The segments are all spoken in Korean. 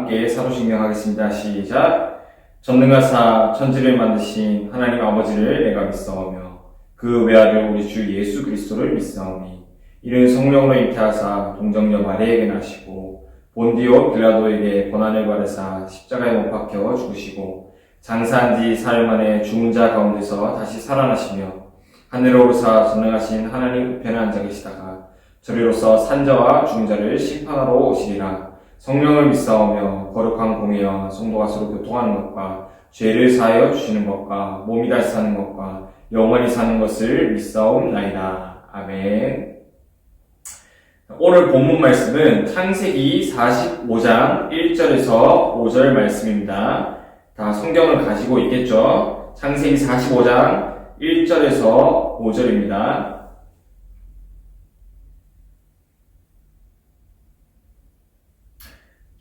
다 함께 사도신경 하겠습니다. 시작. 전능하사 천지를 만드신 하나님 아버지를 내가 믿사오며 그 외아들 우리 주 예수 그리스도를 믿사오니 이는 성령으로 잉태하사 동정녀 마리에게 나시고 본디오 빌라도에게 고난을 받으사 십자가에 못 박혀 죽으시고 장사한 지 사흘 만에 죽은 자 가운데서 다시 살아나시며 하늘로 오르사 전능하신 하나님 우편에 앉아 계시다가 저리로서 산자와 죽은 자를 심판하러 오시리라 성령을 믿사오며 거룩한 공의와 성도가 서로 교통하는 것과 죄를 사하여 주시는 것과 몸이 다시 사는 것과 영원히 사는 것을 믿사옵나이다. 아멘. 오늘 본문 말씀은 창세기 45장 1절에서 5절 말씀입니다. 다 성경을 가지고 있겠죠? 창세기 45장 1절에서 5절입니다.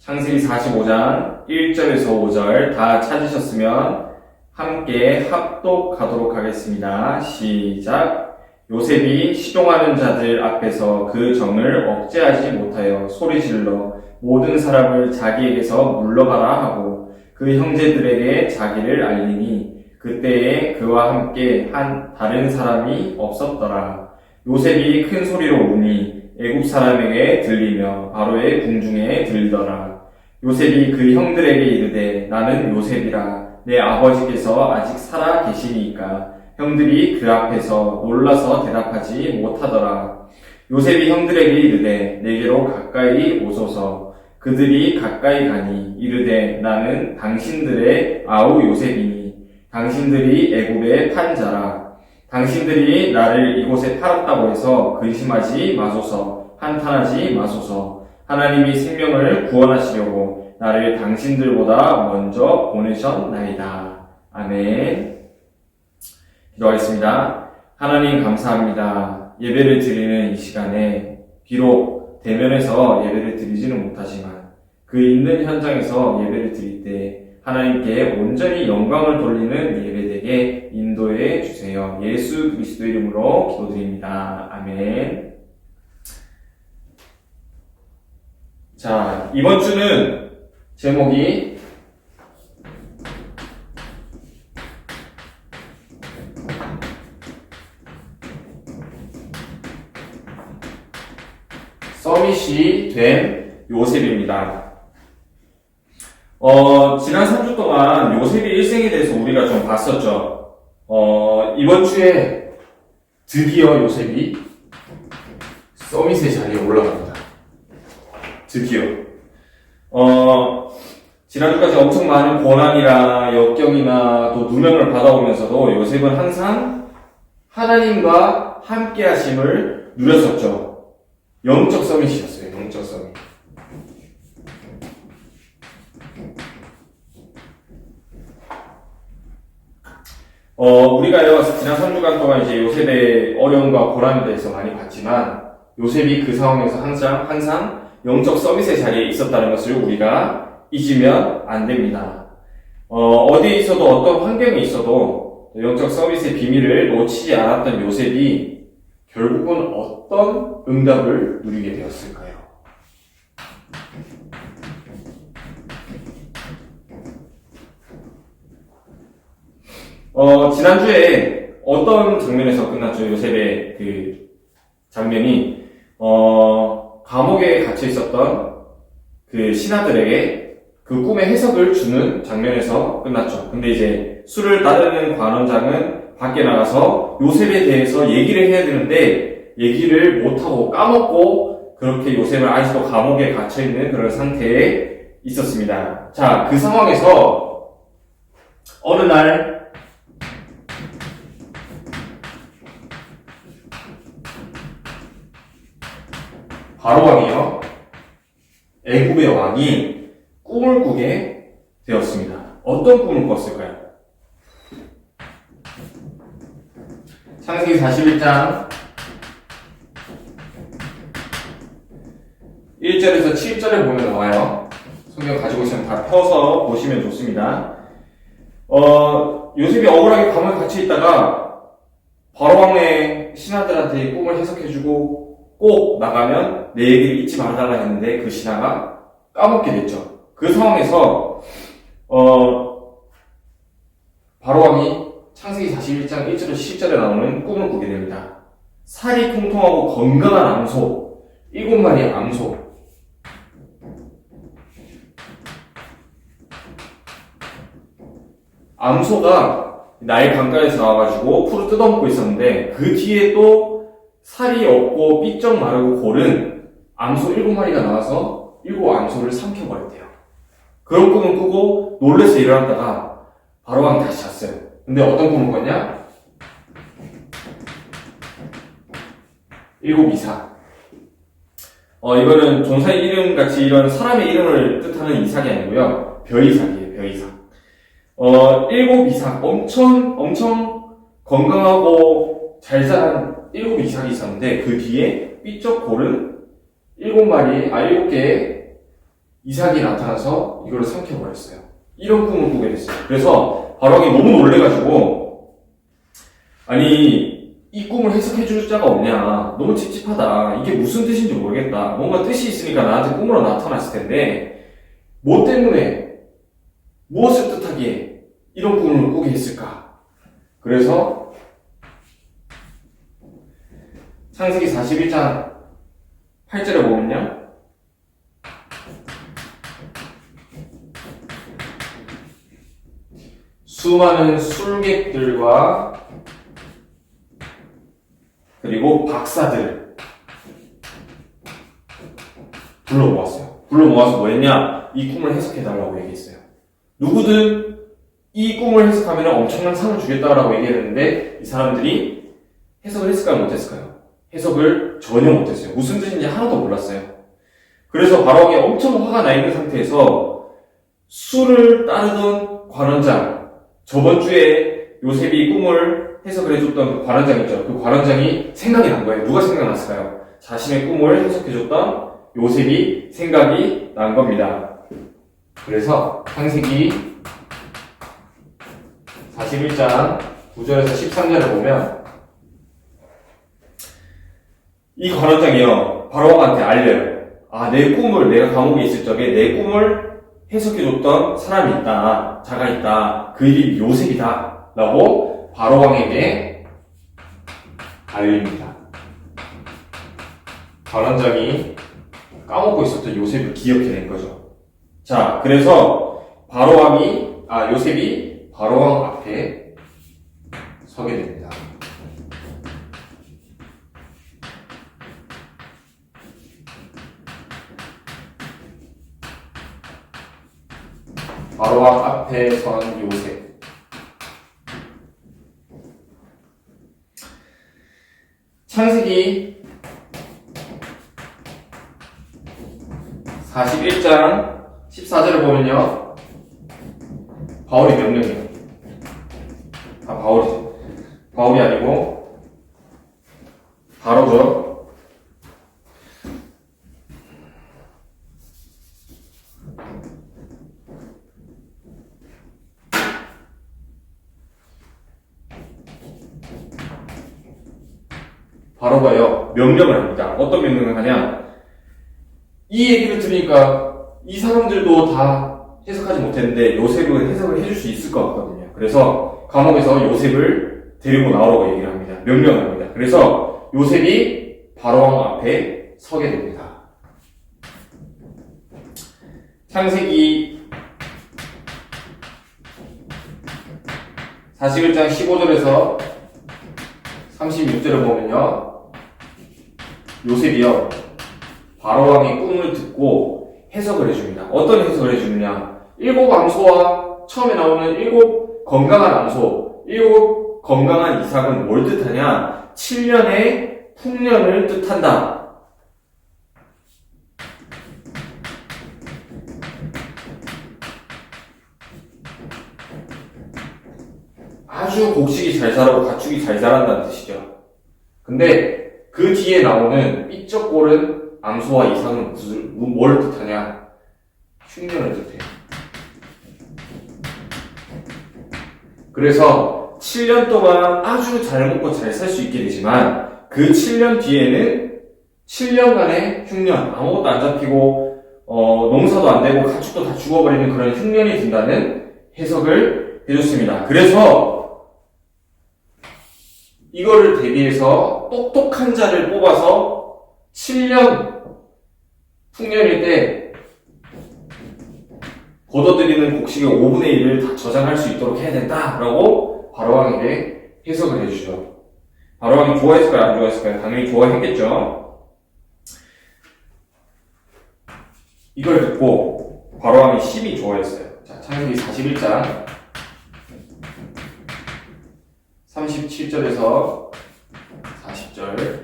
창세기 45장 1절에서 5절 다 찾으셨으면 함께 합독하도록 하겠습니다. 시작. 요셉이 시종하는 자들 앞에서 그 정을 억제하지 못하여 소리질러 모든 사람을 자기에게서 물러가라 하고 그 형제들에게 자기를 알리니 그때에 그와 함께 한 다른 사람이 없었더라. 요셉이 큰 소리로 우니 애굽 사람에게 들리며 바로의 궁중에 들리더라. 요셉이 그 형들에게 이르되 나는 요셉이라. 내 아버지께서 아직 살아 계시니까 형들이 그 앞에서 놀라서 대답하지 못하더라. 요셉이 형들에게 이르되 내게로 가까이 오소서. 그들이 가까이 가니 이르되 나는 당신들의 아우 요셉이니. 당신들이 애굽의 판자라. 당신들이 나를 이곳에 팔았다고 해서 근심하지 마소서 한탄하지 마소서 하나님이 생명을 구원하시려고 나를 당신들보다 먼저 보내셨나이다. 아멘. 기도하겠습니다. 하나님 감사합니다. 예배를 드리는 이 시간에 비록 대면에서 예배를 드리지는 못하지만 그 있는 현장에서 예배를 드릴 때 하나님께 온전히 영광을 돌리는 예배되게 인도해 주세요. 예수 그리스도 이름으로 기도드립니다. 아멘. 자, 이번 주는 제목이 서밋이 된 요셉입니다. 어, 지난 3주 동안 요셉의 일생에 대해서 우리가 좀 봤었죠. 어, 이번 주에 드디어 요셉이 서밋의 자리에 올라갑니다. 드디어. 어, 지난주까지 엄청 많은 고난이나 역경이나 또 누명을 받아오면서도 요셉은 항상 하나님과 함께 하심을 누렸었죠. 영적 서밋이었어요. 영적 서밋. 어, 우리가 지난 3주간 동안 이제 요셉의 어려움과 고난에 대해서 많이 봤지만, 요셉이 그 상황에서 항상, 항상 영적 서밋의 자리에 있었다는 것을 우리가 잊으면 안 됩니다. 어, 어디에 있어도 어떤 환경에 있어도 영적 서밋의 비밀을 놓치지 않았던 요셉이 결국은 어떤 응답을 누리게 되었을까요? 어, 지난주에 어떤 장면에서 끝났죠? 요셉의 그 장면이, 어, 감옥에 갇혀 있었던 그 신하들에게 그 꿈의 해석을 주는 장면에서 끝났죠. 근데 이제 술을 따르는 관원장은 밖에 나가서 요셉에 대해서 얘기를 해야 되는데 얘기를 못하고 까먹고 그렇게 요셉을 아직도 감옥에 갇혀 있는 그런 상태에 있었습니다. 자, 그 상황에서 어느 날 바로 왕이요. 애굽의 왕이 꿈을 꾸게 되었습니다. 어떤 꿈을 꿨을까요? 창세기 41장 1절에서 7절에 보면 나와요. 성경 가지고 있으면 다 펴서 보시면 좋습니다. 어, 요셉이 억울하게 감옥에 갇혀 있다가 바로왕의 신하들한테 꿈을 해석해주고 꼭 나가면 내 얘기를 잊지 말아달라 했는데 그 신하가 까먹게 됐죠. 그 상황에서 어 바로왕이 창세기 41장 1절에서 10절에 나오는 꿈을 꾸게 됩니다. 살이 통통하고 건강한 암소, 일곱 마리의 암소. 암소가 나일 강가에서 나와가지고 풀을 뜯어먹고 있었는데 그 뒤에 또 살이 없고 삐쩍 마르고 고른 암소 일곱 마리가 나와서 일곱 암소를 삼켜버렸대요. 그런 꿈을 꾸고 놀래서 일어났다가 바로왕 다시 잤어요. 근데 어떤 꿈을 꿨냐? 일곱 이삭. 어, 이거는 종사의 이름 같이 이런 사람의 이름을 뜻하는 이삭이 아니고요. 벼이삭이에요, 벼이삭. 어, 일곱 이삭. 엄청, 엄청 건강하고 잘 자란 일곱 이삭이 있었는데, 그 뒤에 삐쩍 고른 일곱 마리, 아, 일곱 개의 이삭이 나타나서 이거를 삼켜버렸어요. 이런 꿈을 꾸게 됐어요. 그래서 바로왕이 너무 놀래가지고, 아니, 이 꿈을 해석해 줄 자가 없냐. 너무 찝찝하다. 이게 무슨 뜻인지 모르겠다. 뭔가 뜻이 있으니까 나한테 꿈으로 나타났을 텐데, 뭐 때문에, 무엇을 뜻하기에 이런 꿈을 꾸게 했을까? 그래서, 창세기 41장 8절에 보면요. 수많은 술객들과 그리고 박사들 불러 모았어요. 불러 모아서 뭐 했냐? 이 꿈을 해석해 달라고 얘기했어요. 누구든 이 꿈을 해석하면 엄청난 상을 주겠다라고 얘기했는데 이 사람들이 해석을 했을까요? 못했을까요? 해석을 전혀 못했어요. 무슨 뜻인지 하나도 몰랐어요. 그래서 바로왕이 엄청 화가 나 있는 상태에서 술을 따르던 관원장 저번 주에 요셉이 꿈을 해석을 해줬던 그 관원장 있죠. 그 관원장이 생각이 난 거예요. 누가 생각났을까요? 자신의 꿈을 해석해줬던 요셉이 생각이 난 겁니다. 그래서 창세기 41장 9절에서 13절을 보면 이 관원장이요 바로왕한테 알려요. 아 내 꿈을 내가 감옥에 있을 적에 내 꿈을 해석해줬던 사람이 있다, 자가 있다. 그 이름이 요셉이다. 라고 바로왕에게 알립니다. 관원장이 까먹고 있었던 요셉을 기억해낸 거죠. 자, 그래서 바로왕이, 아, 요셉이 바로왕 앞에 바로왕 앞에 선 요셉. 창세기 41장 14절을 보면요. 바울이 명령이에요. 아, 바울이죠. 바울이 아니고, 바로죠. 바로가요, 명령을 합니다. 어떤 명령을 하냐? 이 얘기를 들으니까 이 사람들도 다 해석하지 못했는데 요셉은 해석을 해줄 수 있을 것 같거든요. 그래서 감옥에서 요셉을 데리고 나오라고 얘기를 합니다. 명령을 합니다. 그래서 요셉이 바로왕 앞에 서게 됩니다. 창세기 41장 15절에서 36절을 보면요. 요셉이요. 바로왕의 꿈을 듣고 해석을 해줍니다. 어떤 해석을 해주느냐? 일곱 암소와 처음에 나오는 일곱 건강한 암소, 일곱 건강한 이삭은 뭘 뜻하냐? 7년의 풍년을 뜻한다. 아주 곡식이 잘 자라고 가축이 잘 자란다는 뜻이죠. 근데 그 뒤에 나오는 삐쩍고른 암소와 이삭은 무슨, 뭘 뜻하냐? 흉년을 뜻해요. 그래서 7년 동안 아주 잘 먹고 잘 살 수 있게 되지만 그 7년 뒤에는 7년간의 흉년, 아무것도 안 잡히고 어, 농사도 안 되고 가축도 다 죽어버리는 그런 흉년이 든다는 해석을 해줬습니다. 그래서 이거를 대비해서 똑똑한 자를 뽑아서 7년 풍년일 때 걷어들이는 곡식의 5분의 1을 다 저장할 수 있도록 해야 된다라고 바로왕에게 해석을 해주죠. 바로왕이 좋아했을까요? 안 좋아했을까요? 당연히 좋아했겠죠. 이걸 듣고 바로왕이 심히 좋아했어요. 자, 창세기 41장 37절에서 40절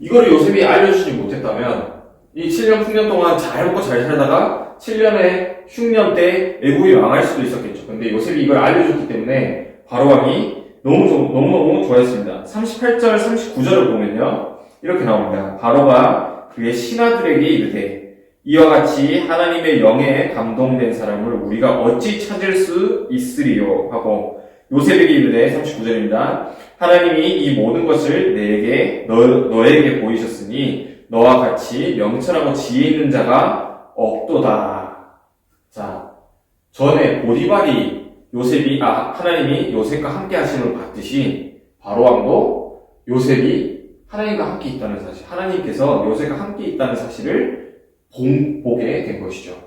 이거를 요셉이 알려주지 못했다면 이 7년 풍년 동안 잘 먹고 잘 살다가 7년의 흉년 때 애국이 망할 수도 있었겠죠. 근데 요셉이 이걸 알려줬기 때문에 바로왕이 너무 좀- 너무 너무 좋아했습니다. 38절, 39절을 보면요. 이렇게 나옵니다. 바로가 그의 신하들에게 이르되 이와 같이 하나님의 영에 감동된 사람을 우리가 어찌 찾을 수 있으리요 하고 요셉에게 이르되 39절입니다. 하나님이 이 모든 것을 내게 너, 너에게 보이셨으니 너와 같이 명철하고 지혜 있는 자가 없도다. 자, 전에 보디발이 요셉이 아 하나님이 요셉과 함께 하심을 봤듯이 바로왕도 요셉이 하나님과 함께 있다는 사실, 하나님께서 요셉과 함께 있다는 사실을 본, 보게 된 것이죠.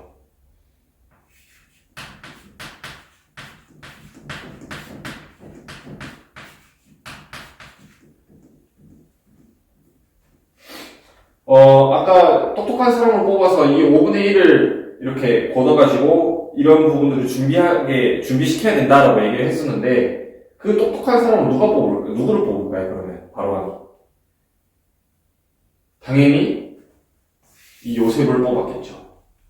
어, 아까 똑똑한 사람을 뽑아서 이 5분의 1을 이렇게 걷어가지고 이런 부분들을 준비하게, 준비시켜야 된다라고 얘기를 했었는데, 그 똑똑한 사람을 누가 뽑을까요? 누구를 뽑을까요, 그러면? 바로왕이. 당연히 이 요셉을 뽑았겠죠.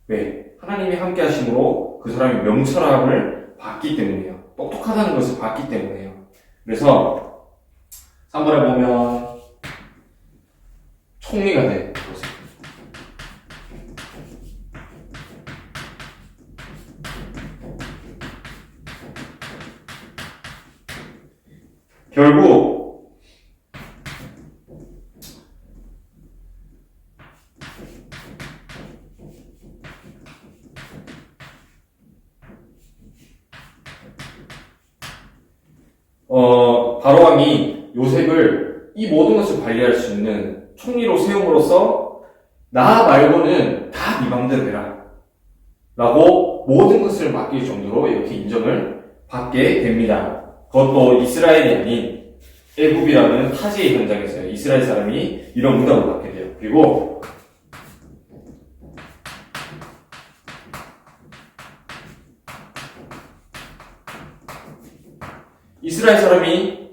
왜? 하나님이 함께 하심으로 그 사람이 명철함을 받기 때문이에요. 똑똑하다는 것을 받기 때문이에요. 그래서 3번에 보면 총리가 돼. 결국 어, 바로왕이 요셉을 이 모든 것을 관리할 수 있는 총리로 세움으로써 나 말고는 다 네 맘대로 해라. 라고 모든 것을 맡길 정도로 이렇게 인정을 받게 됩니다. 그것도 이스라엘이 아닌 애굽이라는 타지의 현장에서요. 이스라엘 사람이 이런 응답을 받게 돼요. 그리고 이스라엘 사람이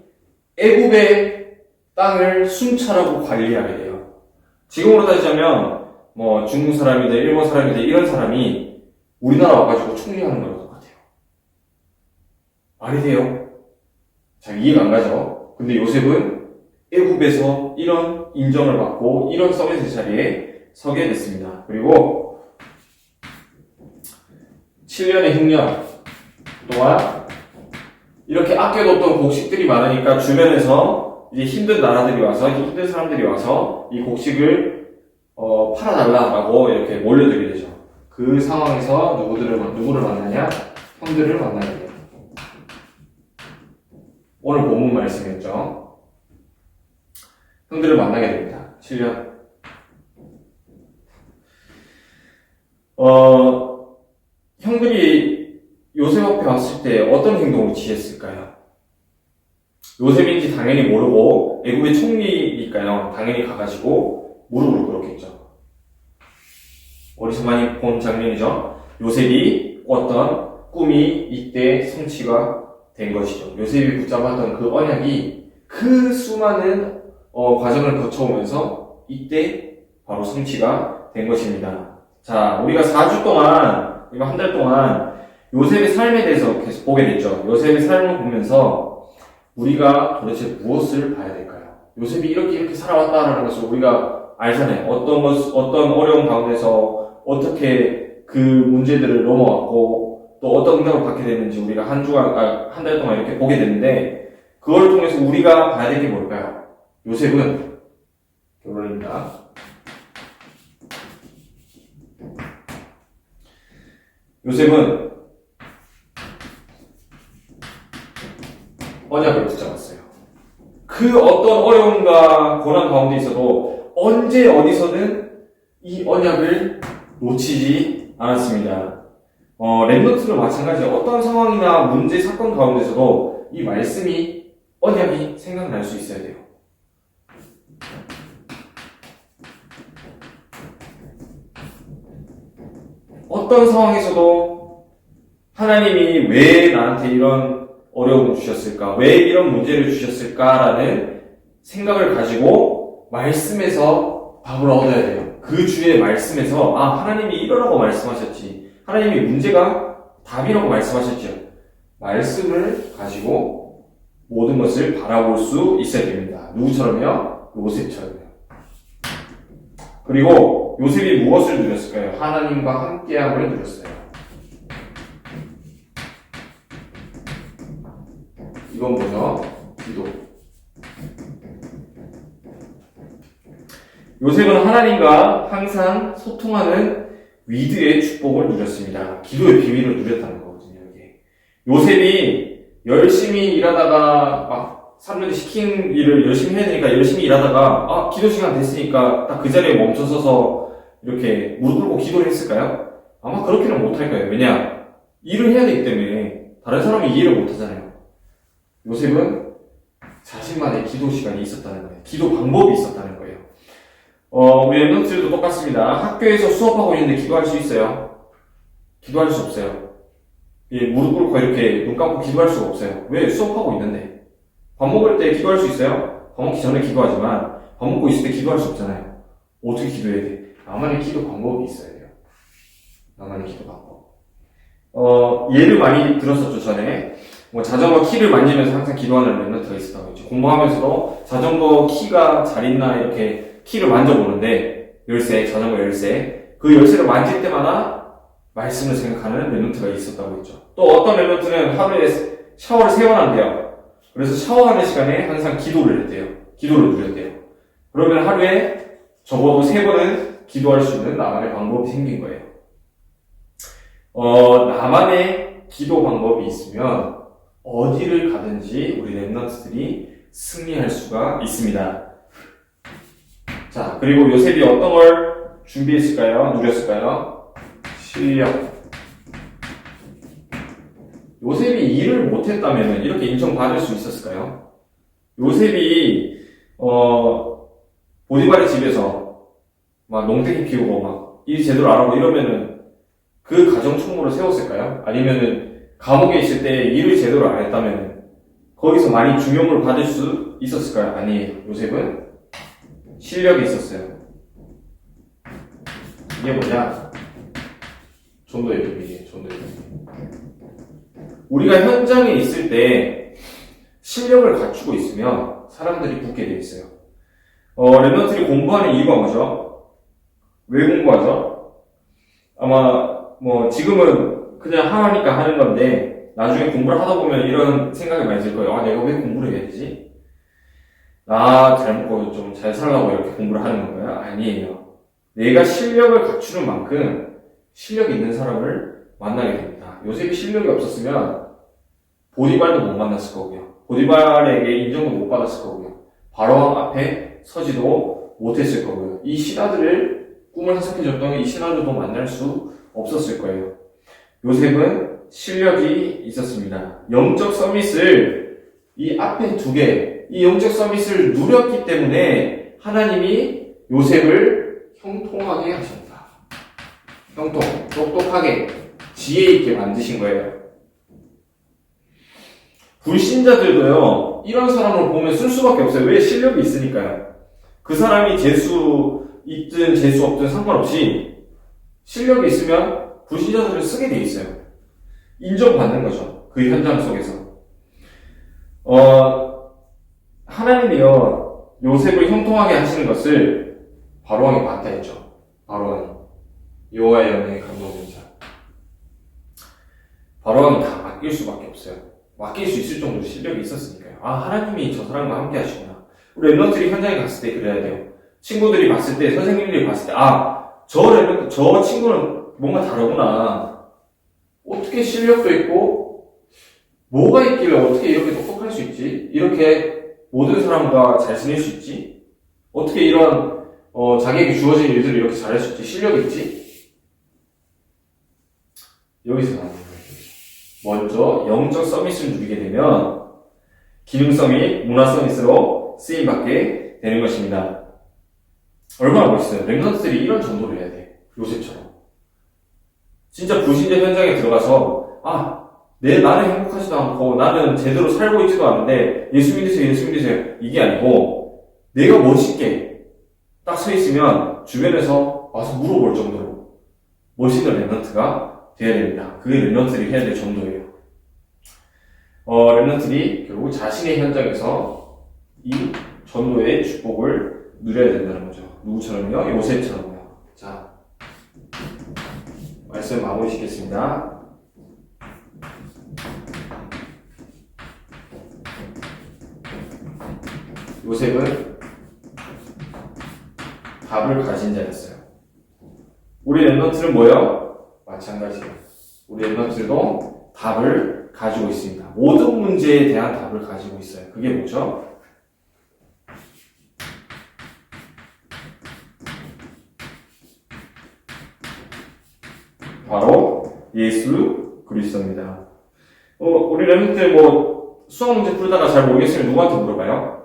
애굽의 땅을 순찰하고 관리하게 돼요. 지금으로 따지자면 뭐 중국 사람이든 일본 사람이든 이런 사람이 우리나라 와가지고 총리하는 거랑 똑같아요. 말이 돼요? 잘 이해가 안 가죠? 근데 요셉은 애굽에서 이런 인정을 받고 이런 서비스 자리에 서게 됐습니다. 그리고 7년의 흉년 동안 이렇게 아껴뒀던 곡식들이 많으니까 주변에서 이제 힘든 나라들이 와서 힘든 사람들이 와서 이 곡식을 어, 팔아달라라고 이렇게 몰려들게 되죠. 그 상황에서 누구들을 누구를 만나냐? 형들을 만나게 돼요. 오늘 본문 말씀이었죠. 형들을 만나게 됩니다. 7년. 어, 형들이 요셉 앞에 왔을 때 어떤 행동을 취했을까요? 요셉인지 당연히 모르고 애굽의 총리니까요. 당연히 가가지고 무릎을 꿇었겠죠. 어디서 많이 본 장면이죠. 요셉이 꿨던 꿈이 이때 성취가 된 것이죠. 요셉이 붙잡았던 그 언약이 그 수많은 어, 과정을 거쳐오면서 이때 바로 성취가 된 것입니다. 자, 우리가 4주 동안, 이거 한달 동안 요셉의 삶에 대해서 계속 보게 됐죠. 요셉의 삶을 보면서 우리가 도대체 무엇을 봐야 될까요? 요셉이 이렇게 이렇게 살아왔다라는 것을 우리가 알잖아요. 어떤 것, 어떤 어려운 가운데서 어떻게 그 문제들을 넘어왔고 또 어떤 응답을 받게 되는지 우리가 한 주간, 아, 한 달 동안 이렇게 보게 되는데 그걸 통해서 우리가 봐야 될 게 뭘까요? 요셉은 결론입니다. 요셉은 언약을 붙잡았어요. 그 어떤 어려움과 고난 가운데 있어도 언제 어디서는 이 언약을 놓치지 않았습니다. 어, 랩노트도 마찬가지 어떤 상황이나 문제, 사건 가운데서도 이 말씀이 언약이 생각날 수 있어야 돼요. 어떤 상황에서도 하나님이 왜 나한테 이런 어려움을 주셨을까? 왜 이런 문제를 주셨을까라는 생각을 가지고 말씀에서 답을 얻어야 돼요. 그 주의 말씀에서 아 하나님이 이러라고 말씀하셨지. 하나님이 문제가 답이라고 말씀하셨죠. 말씀을 가지고 모든 것을 바라볼 수 있어야 됩니다. 누구처럼요? 요셉처럼요. 그리고 요셉이 무엇을 누렸을까요? 하나님과 함께함을 누렸어요. 이건 뭐죠? 기도. 요셉은 하나님과 항상 소통하는 위드의 축복을 누렸습니다. 기도의 비밀을 누렸다는 거거든요, 이게. 요셉이 열심히 일하다가 막 사람들이 시킨 일을 열심히 해야 되니까 열심히 일하다가 아, 기도 시간 됐으니까 딱 그 자리에 멈춰 서서 이렇게 무릎 꿇고 기도를 했을까요? 아마 그렇게는 못할 거예요. 왜냐? 일을 해야 되기 때문에 다른 사람이 이해를 못 하잖아요. 요셉은 자신만의 기도 시간이 있었다는 거예요. 기도 방법이 있었다는 거예요. 어, 우리 랩런트들도 똑같습니다. 학교에서 수업하고 있는데 기도할 수 있어요? 기도할 수 없어요. 예, 무릎 꿇고 이렇게 눈 감고 기도할 수가 없어요. 왜? 수업하고 있는데. 밥 먹을 때 기도할 수 있어요? 밥 먹기 전에 기도하지만, 밥 먹고 있을 때 기도할 수 없잖아요. 어떻게 기도해야 돼? 나만의 기도 방법이 있어야 돼요. 나만의 기도 방법. 어, 예를 많이 들었었죠, 전에. 뭐 자전거 키를 만지면서 항상 기도하는 랩런트가 있었다고 했죠. 공부하면서도 자전거 키가 잘 있나 이렇게 키를 만져보는데 열쇠, 자전거 열쇠 그 열쇠를 만질 때마다 말씀을 생각하는 랩런트가 있었다고 했죠. 또 어떤 랩런트는 하루에 샤워를 세 번 한대요. 그래서 샤워하는 시간에 항상 기도를 했대요. 기도를 누렸대요. 그러면 하루에 적어도 세 번은 기도할 수 있는 나만의 방법이 생긴 거예요. 어, 나만의 기도 방법이 있으면 어디를 가든지 우리 랩런트들이 승리할 수가 있습니다. 자, 그리고 요셉이 어떤 걸 준비했을까요? 누렸을까요? 실력. 요셉이 일을 못했다면 이렇게 인정받을 수 있었을까요? 요셉이, 어, 보디발의 집에서 막 농땡이 피우고 막 일 제대로 안 하고 이러면은 그 가정 총무를 세웠을까요? 아니면은 감옥에 있을 때 일을 제대로 안 했다면 거기서 많이 중용을 받을 수 있었을까요? 아니에요. 요셉은 실력이 있었어요. 이게 뭐냐? 전도의 비밀이에요. 전도의 비밀. 우리가 현장에 있을 때 실력을 갖추고 있으면 사람들이 붙게 돼 있어요. 어, 랩런트들이 공부하는 이유가 뭐죠? 왜 공부하죠? 아마 뭐 지금은 그냥 하니까 하는 건데 나중에 공부를 하다 보면 이런 생각이 많이 들 거예요. 아, 내가 왜 공부를 해야 되지? 나 잘 먹고 좀 잘 살라고 이렇게 공부를 하는 건가요? 아니에요. 내가 실력을 갖추는 만큼 실력 있는 사람을 만나게 됩니다. 요셉이 실력이 없었으면 보디발도 못 만났을 거고요. 보디발에게 인정도 못 받았을 거고요. 바로왕 앞에 서지도 못했을 거고요. 이 신하들을 꿈을 해석해줬던 이 신하들도 만날 수 없었을 거예요. 요셉은 실력이 있었습니다. 영적 서밋을 이 앞에 두 개, 이 영적 서밋을 누렸기 때문에 하나님이 요셉을 형통하게 하셨다. 형통, 똑똑하게, 지혜 있게 만드신 거예요. 불신자들도요, 이런 사람을 보면 쓸 수밖에 없어요. 왜? 실력이 있으니까요. 그 사람이 재수 있든 재수 없든 상관없이 실력이 있으면 불신자들을 쓰게 돼 있어요. 인정받는 거죠. 그 현장 속에서. 어, 하나님이요, 요셉을 형통하게 하시는 것을 바로왕이 봤다 했죠. 바로왕이. 여호와의 영에 감동된 자. 바로왕이 다 맡길 수밖에 없어요. 맡길 수 있을 정도 실력이 있었으니까요. 아, 하나님이 저 사람과 함께 하시구나. 우리 랩런트들이 현장에 갔을 때 그래야 돼요. 친구들이 봤을 때, 선생님들이 봤을 때, 아, 저 랩런트, 저 친구는 뭔가 다르구나. 어떻게 실력도 있고, 뭐가 있길래 어떻게 이렇게 똑똑할 수 있지? 이렇게 모든 사람과 잘 지낼 수 있지? 어떻게 이런, 어, 자기에게 주어진 일들을 이렇게 잘할 수 있지? 실력이 있지? 여기서 나오는. 먼저, 영적 서밋을 누리게 되면, 기능 서밋, 문화 서밋으로 쓰임받게 되는 것입니다. 얼마나 멋있어요. 랩런트들이 이런 정도를 해야 돼. 요셉처럼. 진짜 불신자 현장에 들어가서, 아, 내, 나는 행복하지도 않고, 나는 제대로 살고 있지도 않은데, 예수 믿으세요, 예수 믿으세요. 이게 아니고, 내가 멋있게 딱 서 있으면, 주변에서 와서 물어볼 정도로, 멋있는 랩런트가 돼야 됩니다. 그게 랩런트들이 해야 될 정도예요. 어, 랩런트들이 결국 자신의 현장에서 이 전도의 축복을 누려야 된다는 거죠. 누구처럼요? 요셉처럼요. 자, 말씀 마무리 짓겠습니다. 요셉은 답을 가진 자였어요. 우리 랩런트는 뭐예요? 마찬가지예요. 우리 랩런트도 답을 가지고 있습니다. 모든 문제에 대한 답을 가지고 있어요. 그게 뭐죠? 바로 예수 그리스도입니다. 어, 우리 랩런트 뭐 수학 문제 풀다가 잘 모르겠으면 누구한테 물어봐요?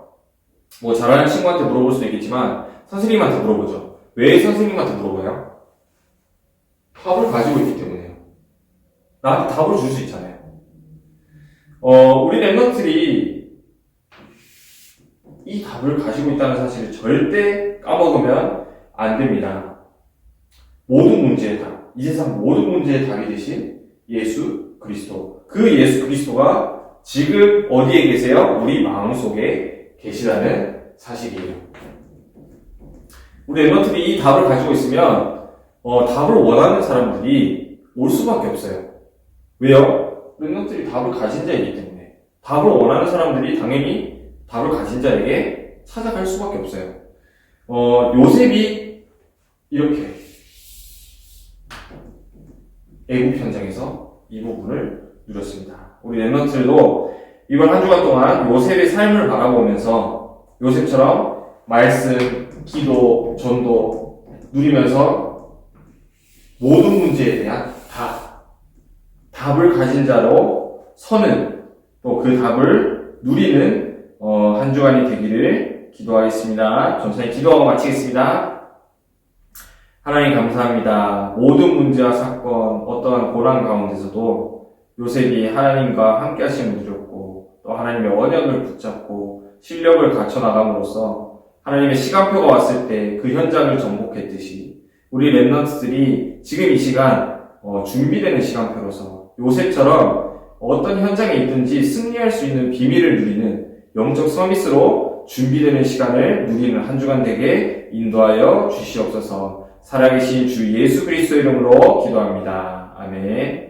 뭐 잘하는 친구한테 물어볼 수도 있겠지만 선생님한테 물어보죠. 왜 선생님한테 물어봐요? 답을 가지고 있기 때문에요. 나한테 답을 줄 수 있잖아요. 어, 우리 랩런트들이 이 답을 가지고 있다는 사실을 절대 까먹으면 안 됩니다. 모든 문제의 답, 이 세상 모든 문제의 답이 되신 예수 그리스도. 그 예수 그리스도가 지금 어디에 계세요? 우리 마음속에 계시다는 사실이에요. 우리 랩런트들이 이 답을 가지고 있으면 어, 답을 원하는 사람들이 올 수밖에 없어요. 왜요? 랩런트들이 답을 가진 자이기 때문에 답을 원하는 사람들이 당연히 답을 가진 자에게 찾아갈 수밖에 없어요. 어, 요셉이 이렇게 애국 현장에서 이 부분을 누렸습니다. 우리 랩런트들도 이번 한 주간 동안 요셉의 삶을 바라보면서 요셉처럼 말씀, 기도, 전도 누리면서 모든 문제에 대한 답, 답을 가진 자로 서는 또 그 답을 누리는 어, 한 주간이 되기를 기도하겠습니다. 전사님 기도 마치겠습니다. 하나님 감사합니다. 모든 문제와 사건, 어떠한 고난 가운데서도 요셉이 하나님과 함께 하심을 누렸고 또 하나님의 언약을 붙잡고 실력을 갖춰 나감으로써 하나님의 시간표가 왔을 때 그 현장을 정복했듯이 우리 랩런트들이 지금 이 시간 어, 준비되는 시간표로서 요셉처럼 어떤 현장에 있든지 승리할 수 있는 비밀을 누리는 영적 서비스로 준비되는 시간을 누리는 한 주간 되게 인도하여 주시옵소서 살아계신 주 예수 그리스도 이름으로 기도합니다. 아멘.